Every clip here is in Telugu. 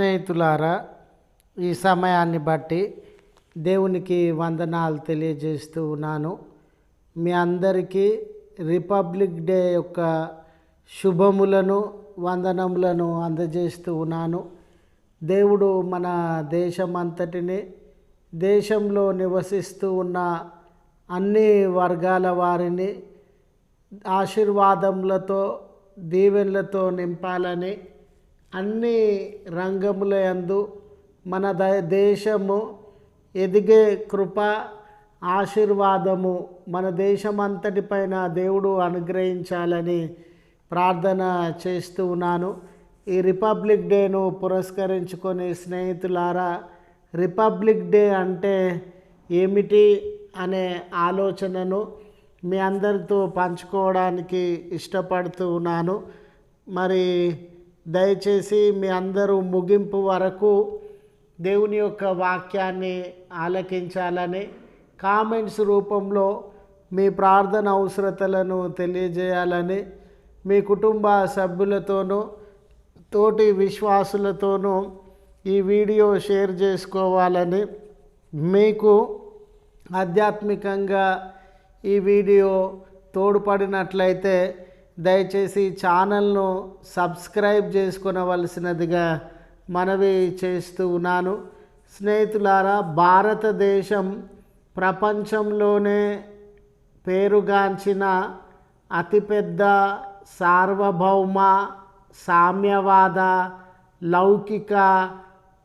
స్నేహితులారా ఈ సమయాన్ని బట్టి దేవునికి వందనాలు తెలియజేస్తూ ఉన్నాను. మీ అందరికీ రిపబ్లిక్ డే యొక్క శుభములను వందనములను అందజేస్తూ ఉన్నాను. దేవుడు మన దేశమంతటిని దేశంలో నివసిస్తూ ఉన్న అన్ని వర్గాల వారిని ఆశీర్వాదములతో దీవెనలతో నింపాలని అన్ని రంగముల యందు మన ద దేశము ఎదిగే కృప ఆశీర్వాదము మన దేశమంతటిపైన దేవుడు అనుగ్రహించాలని ప్రార్థన చేస్తూ ఉన్నాను. ఈ రిపబ్లిక్ డేను పురస్కరించుకొని స్నేహితులారా రిపబ్లిక్ డే అంటే ఏమిటి అనే ఆలోచనను మీ అందరితో పంచుకోవడానికి ఇష్టపడుతూ ఉన్నాను. మరి దయచేసి మీ అందరూ ముగింపు వరకు దేవుని యొక్క వాక్యాన్ని ఆలకించాలని కామెంట్స్ రూపంలో మీ ప్రార్థన అవసరతలను తెలియజేయాలని మీ కుటుంబ సభ్యులతోనూ తోటి విశ్వాసులతోనూ ఈ వీడియో షేర్ చేసుకోవాలని మీకు ఆధ్యాత్మికంగా ఈ వీడియో తోడ్పడినట్లయితే దయచేసి ఛానల్ను సబ్స్క్రైబ్ చేసుకునవలసినదిగా మనవి చేస్తూ ఉన్నాను. స్నేహితులారా భారతదేశం ప్రపంచంలోనే పేరుగాంచిన అతిపెద్ద సార్వభౌమ సామ్యవాద లౌకిక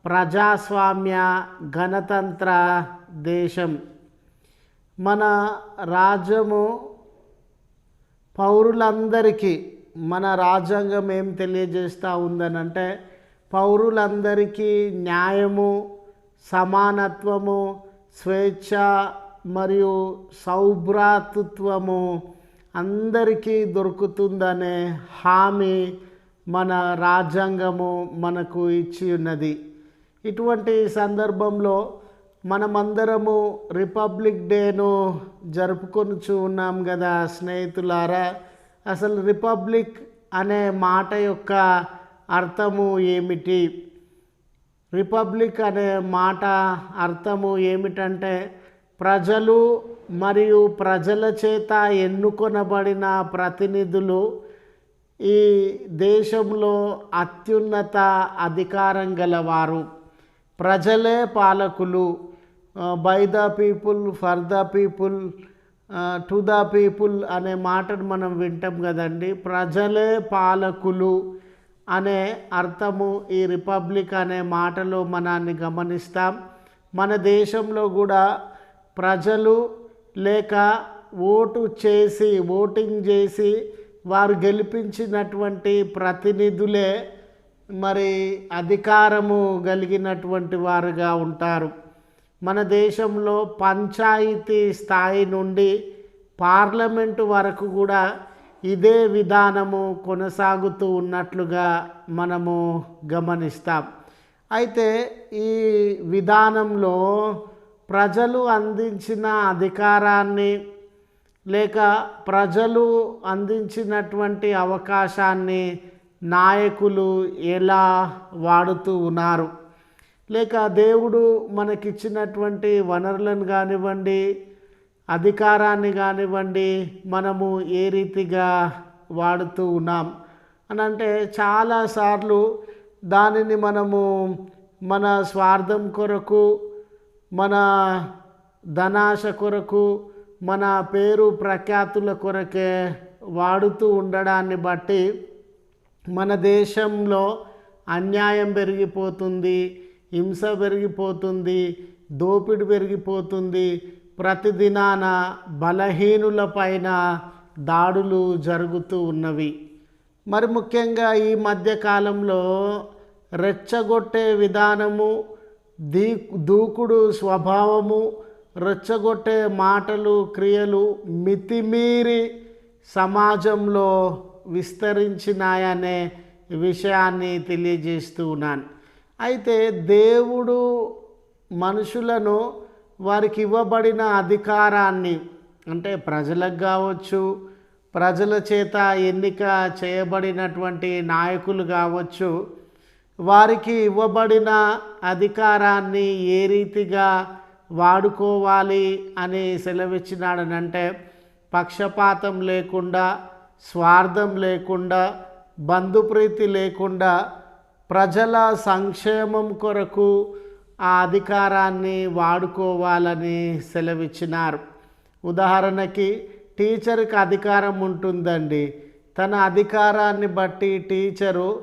ప్రజాస్వామ్య గణతంత్ర దేశం. మన రాజ్యము పౌరులందరికీ మన రాజ్యాంగం ఏం తెలియజేస్తూ ఉందనంటే పౌరులందరికీ న్యాయము సమానత్వము స్వేచ్ఛ మరియు సౌభ్రాతృత్వము అందరికీ దొరుకుతుందనే హామీ మన రాజ్యాంగము మనకు ఇచ్చి ఉన్నది. ఇటువంటి సందర్భంలో మనమందరము రిపబ్లిక్ డేను జరుపుకొనుచు ఉన్నాం కదా స్నేహితులారా. అసలు రిపబ్లిక్ అనే మాట యొక్క అర్థము ఏమిటి? రిపబ్లిక్ అనే మాట అర్థము ఏమిటంటే ప్రజలు మరియు ప్రజల చేత ఎన్నుకొనబడిన ప్రతినిధులు ఈ దేశంలో అత్యున్నత అధికారం గలవారు. ప్రజలే పాలకులు. By the people for the people to the people అనే మాటను మనం వింటాం కదండి. ప్రజలే పాలకులు అనే అర్థము ఈ రిపబ్లిక్ అనే మాటలో మనాన్ని గమనిస్తాం. మన దేశంలో కూడా ప్రజలు లేక ఓటు చేసి ఓటింగ్ చేసి వారు గెలిపించినటువంటి ప్రతినిధులే మరి అధికారము కలిగినటువంటి వారుగా ఉంటారు. మన దేశంలో పంచాయతీ స్థాయి నుండి పార్లమెంటు వరకు కూడా ఇదే విధానము కొనసాగుతూ ఉన్నట్లుగా మనము గమనిస్తాం. అయితే ఈ విధానంలో ప్రజలు అందించిన అధికారాన్ని లేక ప్రజలు అందించినటువంటి అవకాశాన్ని నాయకులు ఎలా వాడుతూ ఉన్నారు? లేక దేవుడు మనకిచ్చినటువంటి వనరులను కానివ్వండి అధికారాన్ని కానివ్వండి మనము ఏ రీతిగా వాడుతూ ఉన్నాం అని అంటే చాలాసార్లు దానిని మనము మన స్వార్థం కొరకు మన ధనాశ కొరకు మన పేరు ప్రఖ్యాతుల కొరకే వాడుతూ ఉండడాన్ని బట్టి మన దేశంలో అన్యాయం పెరిగిపోతుంది. హింస పెరిగిపోతుంది దోపిడి పెరిగిపోతుంది. ప్రతిదినాన బలహీనుల పైన దాడులు జరుగుతూ ఉన్నవి. మరి ముఖ్యంగా ఈ మధ్యకాలంలో రెచ్చగొట్టే విధానము దీ దూకుడు స్వభావము రెచ్చగొట్టే మాటలు క్రియలు మితిమీరి సమాజంలో విస్తరించినాయనే విషయాన్ని తెలియజేస్తూ ఉన్నాను. అయితే దేవుడు మనుషులను వారికి ఇవ్వబడిన అధికారాన్ని అంటే ప్రజలకు కావచ్చు ప్రజల చేత ఎన్నిక చేయబడినటువంటి నాయకులు కావచ్చు వారికి ఇవ్వబడిన అధికారాన్ని ఏ రీతిగా వాడుకోవాలి అని సెలవిచ్చినాడనంటే పక్షపాతం లేకుండా స్వార్థం లేకుండా బంధుప్రీతి లేకుండా ప్రజల సంక్షేమం కొరకు ఆ అధికారాన్ని వాడుకోవాలని సెలవిచ్చినారు. ఉదాహరణకి టీచర్కి అధికారం ఉంటుందండి. తన అధికారాన్ని బట్టి టీచరు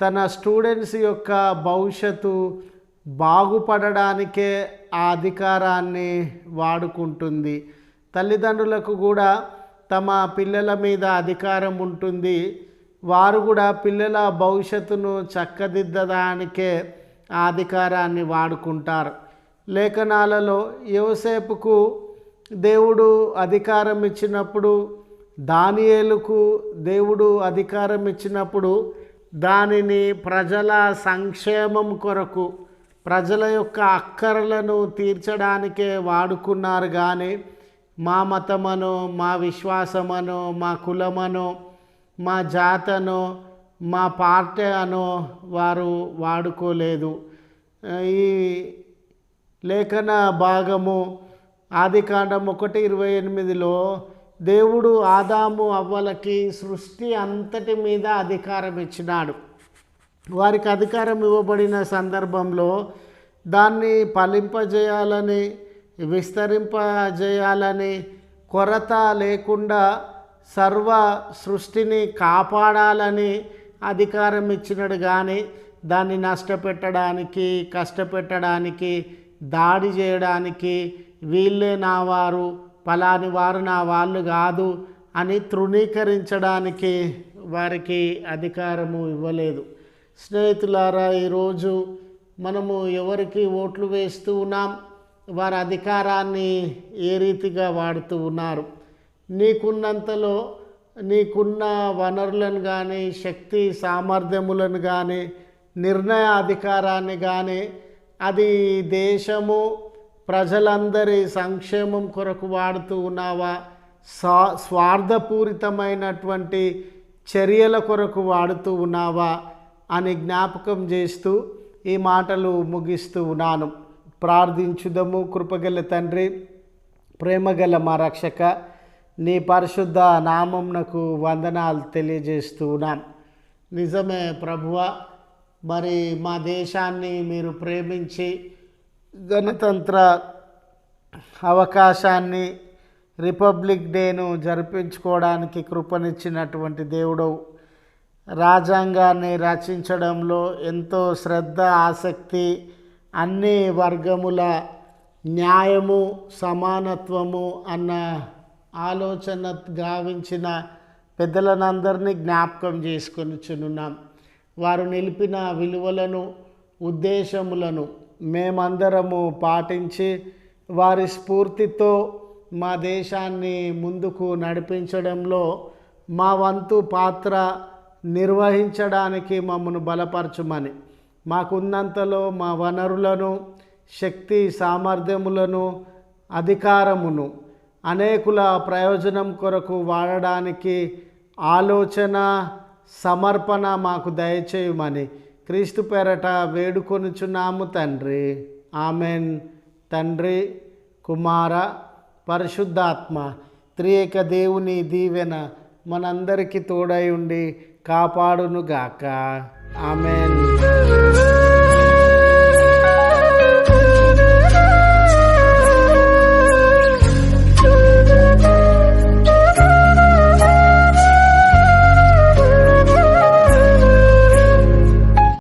తన స్టూడెంట్స్ యొక్క భవిష్యత్తు బాగుపడడానికే ఆ అధికారాన్ని వాడుకుంటుంది. తల్లిదండ్రులకు కూడా తమ పిల్లల మీద అధికారం ఉంటుంది. వారు కూడా పిల్లల భవిష్యత్తును చక్కదిద్దడానికే అధికారాన్ని వాడుకుంటారు. లేఖనాలలో యోసేపుకు దేవుడు అధికారం ఇచ్చినప్పుడు దానియేలుకు దేవుడు అధికారం ఇచ్చినప్పుడు దానిని ప్రజల సంక్షేమం కొరకు ప్రజల యొక్క అక్కరలను తీర్చడానికే వాడుకున్నారు కానీ మా మతమనో మా విశ్వాసమనో మా కులమనో మా జాతనో మా పార్టీ అనో వారు వాడుకోలేదు. ఈ లేఖన భాగము ఆదికాండం ఒకటి ఇరవై ఎనిమిదిలో దేవుడు ఆదాము అవ్వలకి సృష్టి అంతటి మీద అధికారం ఇచ్చినాడు. వారికి అధికారం ఇవ్వబడిన సందర్భంలో దాన్ని ఫలింపజేయాలని విస్తరింపజేయాలని కొరత లేకుండా సర్వ సృష్టిని కాపాడాలని అధికారం ఇచ్చినాడు కానీ దాన్ని నష్టపెట్టడానికి కష్టపెట్టడానికి దాడి చేయడానికి వీళ్ళే నా వారు పలాని వారు నా వాళ్ళు కాదు అని తృణీకరించడానికి వారికి అధికారము ఇవ్వలేదు. స్నేహితులారా ఈరోజు మనము ఎవరికి ఓట్లు వేస్తూ ఉన్నాం? వారి అధికారాన్ని ఏ రీతిగా వాడుతూ ఉన్నారు? నీకున్నంతలో నీకున్న వనరులను కానీ శక్తి సామర్థ్యములను కానీ నిర్ణయ అధికారాన్ని కానీ అది దేశము ప్రజలందరి సంక్షేమం కొరకు వాడుతూ ఉన్నావా? స్వా స్వార్థపూరితమైనటువంటి చర్యల కొరకు వాడుతూ ఉన్నావా? అని జ్ఞాపకం చేస్తూ ఈ మాటలు ముగిస్తూ ఉన్నాను. ప్రార్థించుదము కృపగల తండ్రి ప్రేమగల మా రక్షక నీ పరిశుద్ధ నామంనకు వందనాలు తెలియజేస్తున్నాం. నిజమే ప్రభువ మరి మా దేశాన్ని మీరు ప్రేమించి గణతంత్ర అవకాశాన్ని రిపబ్లిక్ డేను జరిపించుకోవడానికి కృపనిచ్చినటువంటి దేవుడవు. రాజ్యాంగాన్ని రచించడంలో ఎంతో శ్రద్ధ ఆసక్తి అన్ని వర్గముల న్యాయము సమానత్వము అన్న ఆలోచన గావించిన పెద్దలనందరినీ జ్ఞాపకం చేసుకొనిచున్నాం. వారు నిలిపిన విలువలను ఉద్దేశములను మేమందరము పాటించి వారి స్ఫూర్తితో మా దేశాన్ని ముందుకు నడిపించడంలో మా వంతు పాత్ర నిర్వహించడానికి మమ్మను బలపరచమని మాకున్నంతలో మా వనరులను శక్తి సామర్థ్యములను అధికారమును అనేకుల ప్రయోజనం కొరకు వాడడానికి ఆలోచన సమర్పణ మాకు దయచేయమని క్రీస్తు పేరట వేడుకొనుచున్నాము తండ్రి. ఆమెన్. తండ్రి కుమార పరిశుద్ధాత్మ త్రియేక దేవుని దీవెన మనందరికీ తోడై ఉండి కాపాడునుగాక. ఆమెన్.